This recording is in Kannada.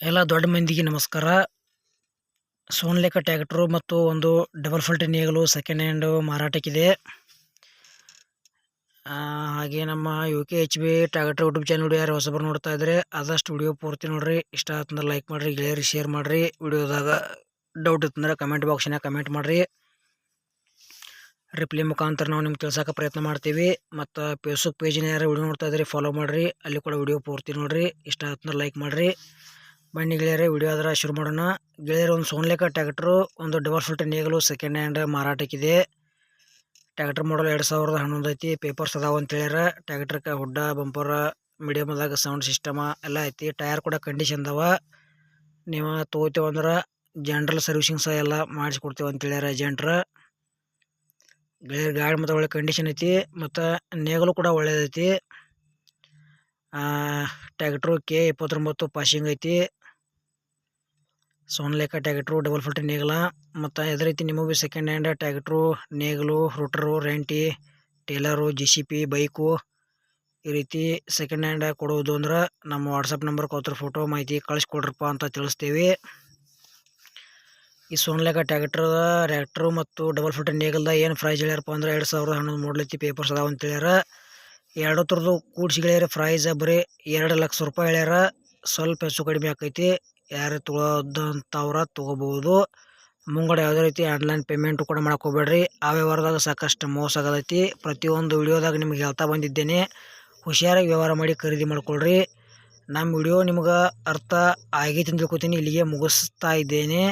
ಎಲ್ಲ ದೊಡ್ಡ ಮಂದಿಗೆ ನಮಸ್ಕಾರ. ಸೋನ್ಲೇಖ ಟ್ಯಾಕ್ಟ್ರು ಮತ್ತು ಒಂದು ಡಬಲ್ ಫಲ್ಟ್ ನೇಗಲು ಸೆಕೆಂಡ್ ಹ್ಯಾಂಡು ಮಾರಾಟಕ್ಕಿದೆ. ಹಾಗೆ ನಮ್ಮ U K H B tractor YouTube channel ಯಾರು ಹೊಸಬರು ನೋಡ್ತಾ ಇದ್ರೆ, ಆದಷ್ಟು ವಿಡಿಯೋ ಪೂರ್ತಿ ನೋಡ್ರಿ. ಇಷ್ಟ ಆತಂದ್ರೆ ಲೈಕ್ ಮಾಡಿರಿ, ಗೆಳೆಯರಿ ಶೇರ್ ಮಾಡಿರಿ. ವಿಡಿಯೋದಾಗ ಡೌಟ್ ಇತ್ತಂದ್ರೆ ಕಮೆಂಟ್ ಬಾಕ್ಸ್ನಾಗ ಕಮೆಂಟ್ ಮಾಡಿರಿ. ರಿಪ್ಲೈ ಮುಖಾಂತರ ನಾವು ನಿಮ್ಗೆ ತಿಳ್ಸೋಕೆ ಪ್ರಯತ್ನ ಮಾಡ್ತೀವಿ. ಮತ್ತು ಫೇಸ್ಬುಕ್ ಪೇಜಿನ ಯಾರು ವಿಡಿಯೋ ನೋಡ್ತಾ ಇದ್ರಿ ಫಾಲೋ ಮಾಡಿರಿ. ಅಲ್ಲಿ ಕೂಡ ವಿಡಿಯೋ ಪೂರ್ತಿ ನೋಡಿರಿ. ಇಷ್ಟ ಆತಂದ್ರೆ ಲೈಕ್ ಮಾಡಿರಿ. ಬನ್ನಿ ಗೆಳೆಯರೆ ವಿಡಿಯೋ ಆದ್ರೆ ಶುರು ಮಾಡೋಣ. ಗೆಳೆಯರು, ಒಂದು ಸೋನ್ಲೇಖ ಟ್ಯಾಕ್ಟ್ರು, ಒಂದು ಡಬಲ್ ಫುಲ್ಟ್ ನೇಗಲು ಸೆಕೆಂಡ್ ಹ್ಯಾಂಡ್ ಮಾರಾಟಕ್ಕಿದೆ. ಟ್ಯಾಕ್ಟ್ರ್ ಮಾಡಲ್ ಎರಡು ಸಾವಿರದ ಹನ್ನೊಂದು ಐತಿ ಪೇಪರ್ಸ್ ಅದಾವ ಅಂತ ಹೇಳ್ಯಾರ. ಟ್ಯಾಕ್ಟ್ರಕ್ಕೆ ಹುಡ್ಡ, ಬಂಪರ ಮೀಡಿಯಮ್ದಾಗ ಸೌಂಡ್ ಸಿಸ್ಟಮ ಎಲ್ಲ ಐತಿ, ಟೈರ್ ಕೂಡ ಕಂಡೀಷನ್ ಅದಾವ. ನೀವು ತೊಗೋತೀವಂದ್ರೆ ಜನರಲ್ ಸರ್ವಿಸಿಂಗ್ ಸಹ ಎಲ್ಲ ಮಾಡಿಸ್ಕೊಡ್ತೀವಿ ಅಂತ ಹೇಳ್ಯಾರ ಏಜೆಂಟ್ರ ಗೆಳೆಯರ್ ಗಾಡಿ ಮತ್ತು ಒಳ್ಳೆ ಕಂಡೀಷನ್ ಐತಿ, ಮತ್ತು ನೇಗಲು ಕೂಡ ಒಳ್ಳೇದೈತಿ. ಟ್ಯಾಕ್ಟ್ರು ಕೆ ಇಪ್ಪತ್ತೊಂಬತ್ತು ಪಾಶಿಂಗ್ ಐತಿ. ಸೋನ್ಲೇಖ ಟ್ಯಾಕ್ಟ್ರು, ಡಬಲ್ ಫಿಲ್ಟರ್ ನೇಗಲ. ಮತ್ತು ಅದೇ ರೀತಿ ನಿಮಗೆ ಸೆಕೆಂಡ್ ಹ್ಯಾಂಡ್ ಟ್ಯಾಕ್ಟ್ರು, ನೇಗಲು, ರೂಟ್ರು, ರೆಂಟಿ, trailer, G C P, bike. ಈ ರೀತಿ ಸೆಕೆಂಡ್ ಹ್ಯಾಂಡ್ ಕೊಡೋದು ಅಂದ್ರೆ ನಮ್ಮ ವಾಟ್ಸಪ್ ನಂಬರ್ ಕೊತ್ತರ ಫೋಟೋ ಮಾಹಿತಿ ಕಳಿಸ್ಕೊಡ್ರಪ್ಪ ಅಂತ ತಿಳಿಸ್ತೀವಿ. ಈ ಸೋನ್ಲೇಖ ಟ್ಯಾಕ್ಟ್ರ್ ಟ್ಯಾಕ್ಟ್ರು ಮತ್ತು ಡಬಲ್ ಫಿಲ್ಟರ್ ನೇಗಲ್ದ ಏನು ಪ್ರೈಸ್ ಹೇಳ್ಯಾರಪ್ಪ ಅಂದ್ರೆ ಎರಡು ಸಾವಿರದ ಹನ್ನೊಂದು ಮಾಡಲೈತಿ ಪೇಪರ್ಸ್ ಅದಾವ ಅಂತ ಹೇಳ್ಯಾರ. ಎರಡು ಥರದ್ದು ಕೂಡ್ಸಿ ಹೇಳ್ಯಾರ ಪ್ರೈಸ್ ಬರೀ ಎರಡು ಲಕ್ಷ ರೂಪಾಯಿ ಹೇಳ್ಯಾರ ಸ್ವಲ್ಪ ಹೆಚ್ಚು ಕಡಿಮೆ ಆಕೈತಿ. ಯಾರು ತೊಗೊಳೋದಂಥವ್ರ ತೊಗೋಬೋದು. ಮುಂಗಡೆ ಯಾವುದೇ ರೀತಿ ಆನ್ಲೈನ್ ಪೇಮೆಂಟು ಕೂಡ ಮಾಡ್ಕೋಬೇಡ್ರಿ ಆ ವ್ಯವಹಾರದಾಗ ಸಾಕಷ್ಟು ಮೋಸ ಆಗದೈತಿ. ಪ್ರತಿಯೊಂದು ವಿಡಿಯೋದಾಗ ನಿಮ್ಗೆ ಹೇಳ್ತಾ ಬಂದಿದ್ದೇನೆ. ಹುಷಾರಾಗಿ ವ್ಯವಹಾರ ಮಾಡಿ ಖರೀದಿ ಮಾಡ್ಕೊಳ್ರಿ. ನಮ್ಮ ವಿಡಿಯೋ ನಿಮ್ಗೆ ಅರ್ಥ ಆಗೈತೆ ತಿಳ್ಕೊತೀನಿ. ಇಲ್ಲಿಗೆ ಮುಗಿಸ್ತಾ ಇದ್ದೇನೆ.